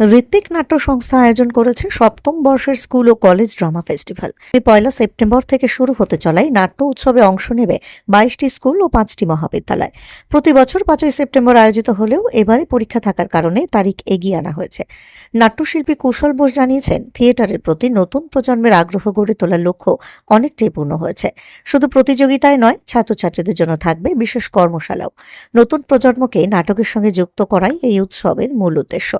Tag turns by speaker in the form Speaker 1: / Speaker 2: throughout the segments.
Speaker 1: ঋত্বিক নাট্য সংস্থা আয়োজন করেছে সপ্তম বর্ষের স্কুল ও কলেজ ড্রামা ফেস্টিভ্যাল। পয়লা সেপ্টেম্বর থেকে শুরু হতে চলায় নাট্য উৎসবে অংশ নেবে বাইশটি স্কুল ও পাঁচটি মহাবিদ্যালয়। প্রতি বছর পাঁচই সেপ্টেম্বর আয়োজিত হলেও এবারে পরীক্ষা থাকার কারণে তারিখ এগিয়ে আনা হয়েছে। নাট্যশিল্পী কুশল বোস জানিয়েছেন, থিয়েটারের প্রতি নতুন প্রজন্মের আগ্রহ গড়ে তোলার লক্ষ্য অনেকটাই পূর্ণ হয়েছে। শুধু প্রতিযোগিতায় নয়, ছাত্রছাত্রীদের জন্য থাকবে বিশেষ কর্মশালাও। নতুন প্রজন্মকে নাটকের সঙ্গে যুক্ত করাই এই উৎসবের মূল উদ্দেশ্য।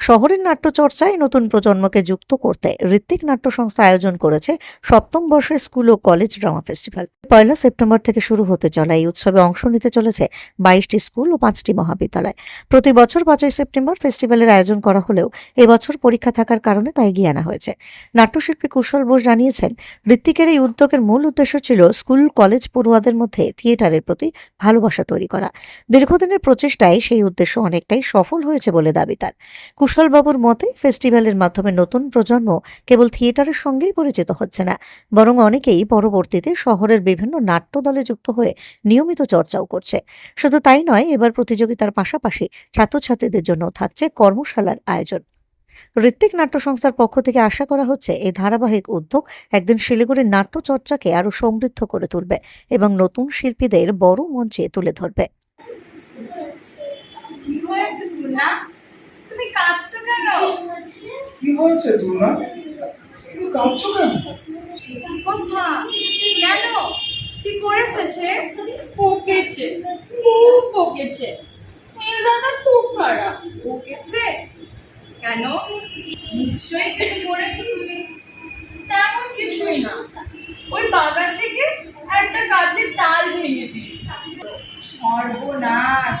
Speaker 1: শহরের নাট্যচর্চায় নতুন প্রজন্মকে যুক্ত করতে ঋত্বিক নাট্য সংস্থা আয়োজন করেছে সপ্তম বর্ষের স্কুল ও কলেজ ড্রামা ফেস্টিভ্যাল। পয়লা সেপ্টেম্বর থেকে শুরু হতে চলা এই উৎসবে অংশ নিতে চলেছে বাইশটি স্কুল ও পাঁচটি মহাবিদ্যালয়। প্রতি বছর পাঁচই সেপ্টেম্বর ফেস্টিভ্যালের আয়োজন করা হলেও এবছর পরীক্ষা থাকার কারণে তা এগিয়ে আনা হয়েছে। নাট্যশিল্পী কুশল বোস জানিয়েছেন, ঋত্বিকের এই উদ্যোগের মূল উদ্দেশ্য ছিল স্কুল, কলেজ পড়ুয়াদের মধ্যে থিয়েটারের প্রতি ভালোবাসা তৈরি করা। দীর্ঘদিনের প্রচেষ্টায় সেই উদ্দেশ্য অনেকটাই সফল হয়েছে বলে দাবি তার। কুশলবাবুর মতে ফেস্টিভ্যালের মাধ্যমে নতুন প্রজন্ম কেবল থিয়েটারের সঙ্গেই পরিচিত হচ্ছে না, বরং অনেকেই পরবর্তীতে শহরের বিভিন্ন নাট্য দলে যুক্ত হয়ে নিয়মিত চর্চাও করছে। শুধু তাই নয়, এবার প্রতিযোগিতার পাশাপাশি ছাত্রছাত্রীদের জন্য থাকছে কর্মশালার আয়োজন। ঋত্বিক নাট্য সংস্থার পক্ষ থেকে আশা করা হচ্ছে, এই ধারাবাহিক উদ্যোগ একদিন শিলিগুড়ির নাট্য চর্চাকে আরও সমৃদ্ধ করে তুলবে এবং নতুন শিল্পীদের বড় মঞ্চে তুলে ধরবে।
Speaker 2: কাঁদছো কেন?
Speaker 3: কি হয়েছে তুমি কাঁদছো কেন?
Speaker 2: কথা কেন? কি করেছে সে?
Speaker 4: পকেছে। খুব পকেছে। নীল দাদা খুব খারাপ।
Speaker 2: বকেছে কেন? নিশ্চয়ই কিছু করেছ তুমি।
Speaker 4: তেমন কিছুই না। ওই বাগান থেকে একটা গাছের ডাল ভেঙেছিস
Speaker 2: সর্বনাশ।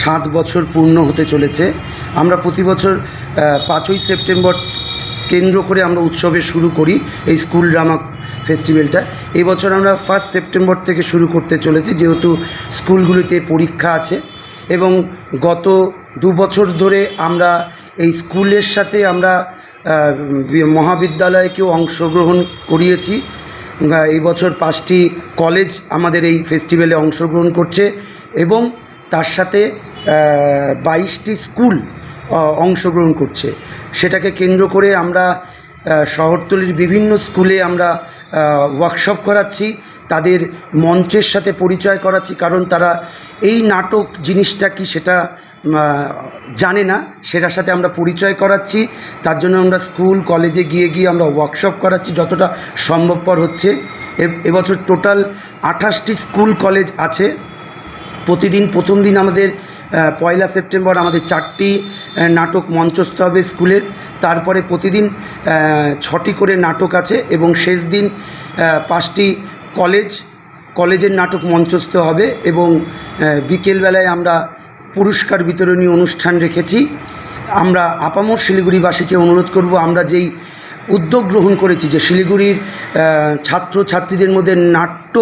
Speaker 5: সাত বছর পূর্ণ হতে চলেছে। আমরা প্রতি বছর পাঁচই সেপ্টেম্বর কেন্দ্র করে আমরা উৎসবে শুরু করি এই স্কুল ড্রামা ফেস্টিভ্যালটা। এবছর আমরা ফার্স্ট সেপ্টেম্বর থেকে শুরু করতে চলেছি, যেহেতু স্কুলগুলিতে পরীক্ষা আছে এবং গত দু বছর ধরে আমরা এই স্কুলের সাথে আমরা মহাবিদ্যালয়কেও অংশগ্রহণ করিয়েছি। এই বছর পাঁচটি কলেজ আমাদের এই ফেস্টিভ্যালে অংশগ্রহণ করছে এবং তার সাথে বাইশটি স্কুল অংশগ্রহণ করছে। সেটাকে কেন্দ্র করে আমরা শহরতলির বিভিন্ন স্কুলে আমরা ওয়ার্কশপ করাচ্ছি, তাদের মঞ্চের সাথে পরিচয় করাচ্ছি, কারণ তারা এই নাটক জিনিসটা কি সেটা জানে না। সেটার সাথে আমরা পরিচয় করাচ্ছি, তার জন্য আমরা স্কুল, কলেজে গিয়ে গিয়ে আমরা ওয়ার্কশপ করাচ্ছি, যতটা সম্ভবপর হচ্ছে। এবছর টোটাল আঠাশটি স্কুল, কলেজ আছে। প্রতিদিন প্রথম দিন আমাদের পয়লা সেপ্টেম্বর আমাদের চারটি নাটক মঞ্চস্থ হবে স্কুলের। তারপরে প্রতিদিন ছটি করে নাটক আছে এবং শেষ দিন পাঁচটি কলেজ, কলেজের নাটক মঞ্চস্থ হবে এবং বিকেলবেলায় আমরা পুরস্কার বিতরণী অনুষ্ঠান রেখেছি। আমরা আপামর শিলিগুড়িবাসীকে অনুরোধ করব, আমরা যেই উদ্যোগ গ্রহণ করেছি যে শিলিগুড়ির ছাত্র ছাত্রীদের মধ্যে নাট্য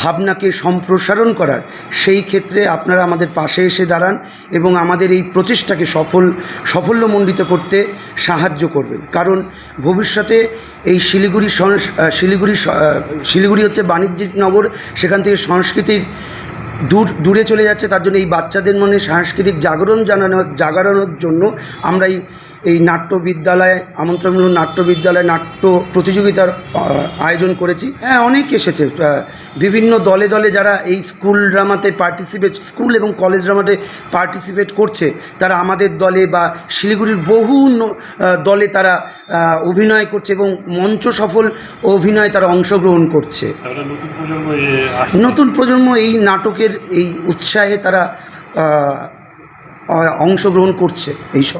Speaker 5: ভাবনাকে সম্প্রসারণ করার, সেই ক্ষেত্রে আপনারা আমাদের পাশে এসে দাঁড়ান এবং আমাদের এই প্রচেষ্টাকে সফল, সাফল্যমণ্ডিত করতে সাহায্য করবেন। কারণ ভবিষ্যতে এই শিলিগুড়ি শিলিগুড়ি শিলিগুড়ি হচ্ছে বাণিজ্যিক নগর, সেখান থেকে সংস্কৃতির দূর, দূরে চলে যাচ্ছে। তার জন্য এই বাচ্চাদের মনে সাংস্কৃতিক জাগরণ জানানো, জাগানোর জন্য আমরা এই এই নাট্য বিদ্যালয়ে আমন্ত্রণমূলক নাট্য বিদ্যালয়ে নাট্য প্রতিযোগিতার আয়োজন করেছি। হ্যাঁ অনেক এসেছে। বিভিন্ন দলে দলে যারা এই স্কুল ড্রামাতে পার্টিসিপেট স্কুল এবং কলেজ ড্রামাতে পার্টিসিপেট করছে তারা আমাদের দলে বা শিলিগুড়ির বহু দলে তারা অভিনয় করছে এবং মঞ্চ সফল অভিনয় তারা অংশগ্রহণ করছে।
Speaker 6: নতুন প্রজন্ম
Speaker 5: এই নাটকের এই উৎসাহে তারা অংশগ্রহণ করছে এই সব